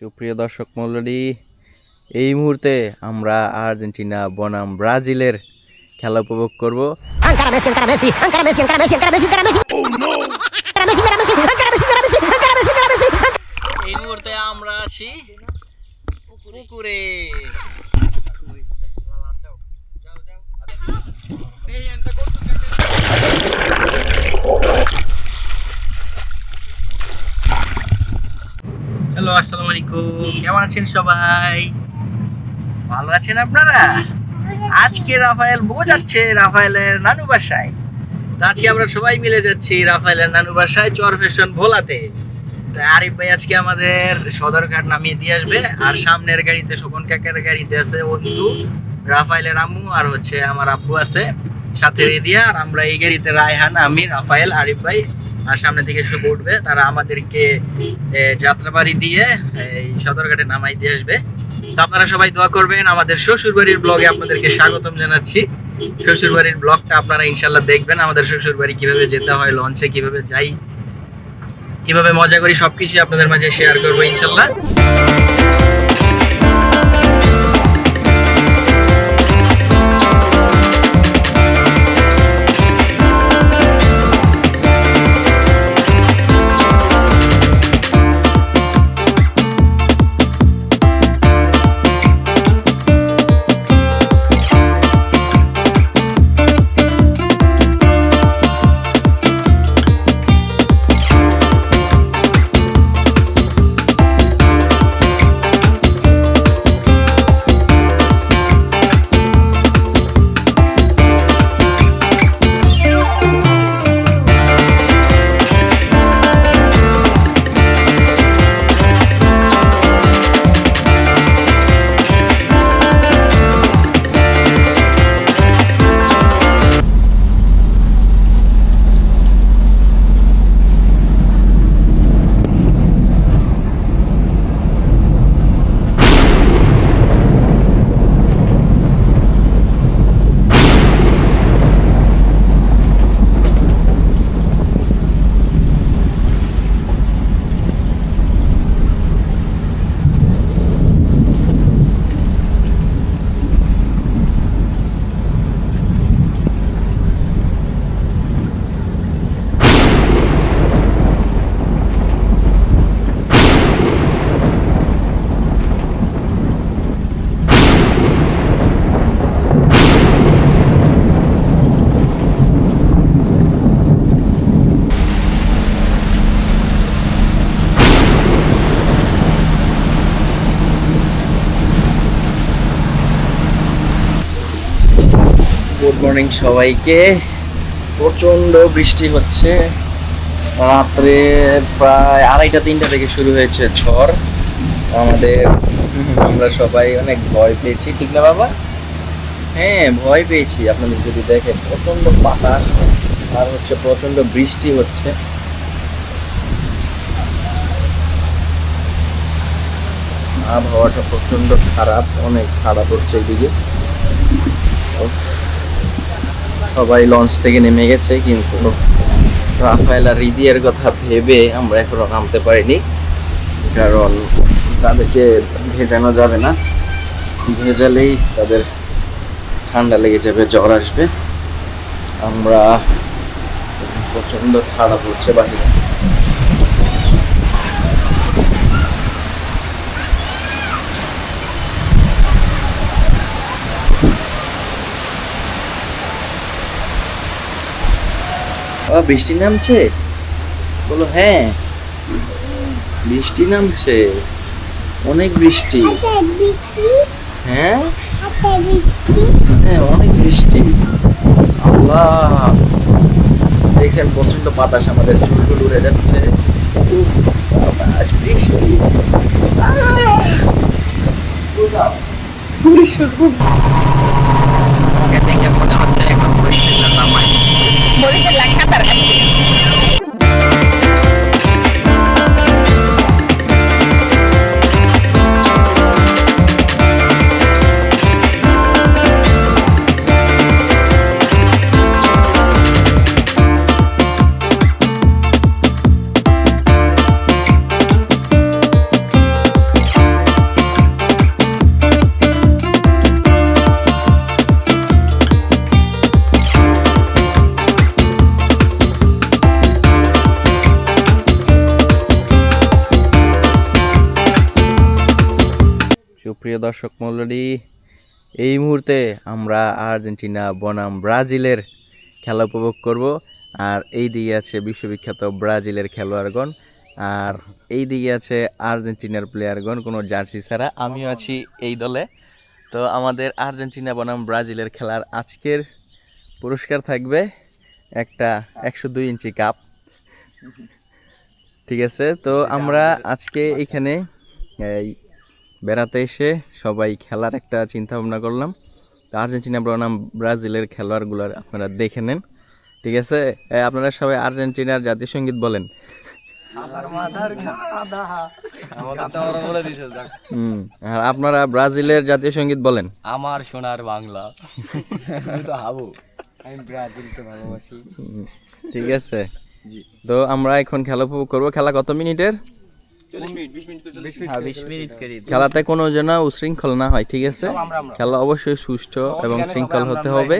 সুপ্রিয় দর্শক মণ্ডলী এই মুহূর্তে আমরা আর্জেন্টিনা বনাম ব্রাজিলের খেলা উপভোগ করব Ankara Messi, Ankara Messi, Ankara Messi, আসসালামু আলাইকুম। কেমন আছেন সবাই? ভালো আছেন আপনারা? আজকে রাফায়েল বোঝাচ্ছে রাফায়েলের নানু বাসায়। আজকে আমরা সবাই মিলে যাচ্ছি রাফায়েলের নানু বাসায় চর ফ্যাশন ভোলাতে। আরিফ ভাই আজকে আমাদের সদরঘাট নামিয়ে দিয়ে আসবে। আর সামনের গাড়িতে শোভন কাকার গাড়িতে আছে অন্তু রাফায়েলের আম্মু আর হচ্ছে আমার আব্বু আছে। সাথে রেদিয়া আর আমরা এই গাড়িতে রায়হান আমি রাফায়েল, আরিফ ভাই সামনে থেকে শুভ উঠবে। তারা আমাদেরকে যাত্রাবাড়ি দিয়ে এই সদরঘাটে নামাই দিয়ে আসবে। তো আপনারা সবাই দোয়া করবেন, আমাদের শ্বশুরবাড়ির ব্লগে আপনাদেরকে স্বাগতম জানাচ্ছি। শ্বশুরবাড়ির ব্লগটা আপনারা ইনশাল্লাহ দেখবেন, আমাদের শ্বশুরবাড়ি কীভাবে যেতে হয়, লঞ্চে কীভাবে যাই, কীভাবে মজা করি সবকিছু আপনাদের মাঝে শেয়ার করব ইনশাল্লাহ। মর্নিং সবাইকে। প্রচণ্ড বৃষ্টি হচ্ছে। রাত্রে প্রায় আড়াইটা, তিনটা থেকে শুরু হয়েছে ঝড়। আমাদের আমরা সবাই অনেক ভয় পেয়েছি। ঠিক না বাবা? হ্যাঁ ভয় পেয়েছি। আপনাদের যদি দেখেন প্রচণ্ড বাতাস আর হচ্ছে প্রচণ্ড বৃষ্টি হচ্ছে। আবহাওয়াটা প্রচণ্ড খারাপ, অনেক খারাপ হচ্ছে এদিকে। সবাই লঞ্চ থেকে নেমে গেছে, কিন্তু রাফায়েল আর রিদিয়ার কথা ভেবে আমরা এখনও নামতে পারিনি, কারণ তাদেরকে ভেজানো যাবে না। ভেজালেই তাদের ঠান্ডা লেগে যাবে, জ্বর আসবে। আমরা প্রচণ্ড খারাপ পড়ছে বাহিরে। বাবা বৃষ্টি নামছে? বলো হ্যাঁ। বৃষ্টি নামছে। অনেক বৃষ্টি। হ্যাঁ? হ্যাঁ অনেক বৃষ্টি। আল্লাহ। দেখছেন প্রচণ্ড বাতাস আমাদের চুলগুলো উড়ে যাচ্ছে। বাতাস বৃষ্টি! সুপ্রিয় দর্শক মণ্ডলী, এই মুহূর্তে আমরা আর্জেন্টিনা, বনাম ব্রাজিলের খেলা উপভোগ করব। আর এই দিকে আছে বিশ্ববিখ্যাত ব্রাজিলের খেলোয়াড়গণ। আর এই দিকে আছে আর্জেন্টিনার প্লেয়ারগণ, কোনো জার্সি ছাড়া। আমিও আছি এই দলে। তো আমাদের আর্জেন্টিনা, বনাম ব্রাজিলের খেলার আজকের পুরস্কার থাকবে একটা একশো দুই ইঞ্চি কাপ। ঠিক আছে? তো আমরা আজকে এখানে এই বেড়াতে এসে সবাই খেলার একটা চিন্তা ভাবনা করলাম। তো আর্জেন্টিনা বনাম ব্রাজিলের খেলোয়াড়গুলোর আপনারা দেখে নেন। ঠিক আছে? আপনারা সবাই আর্জেন্টিনার জাতীয় সংগীত বলেন। হুম আর আপনারা ব্রাজিলের জাতীয় সংগীত বলেন। আমার সোনার বাংলা। আমি তো হাবো। আমি ব্রাজিলকে ভালোবাসি। হুম, ঠিক আছে। তো আমরা এখন খেলা উপভোগ করব। খেলা কত মিনিটের? খেলাতে কোনো যেন উশৃঙ্খল না হয় ঠিক আছে? খেলা অবশ্যই সুষ্ঠু এবং শৃঙ্খল হতে হবে।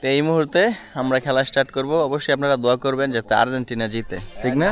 তো এই মুহূর্তে আমরা খেলা স্টার্ট করব। অবশ্যই আপনারা দোয়া করবেন যাতে আর্জেন্টিনা জিতে ঠিক না?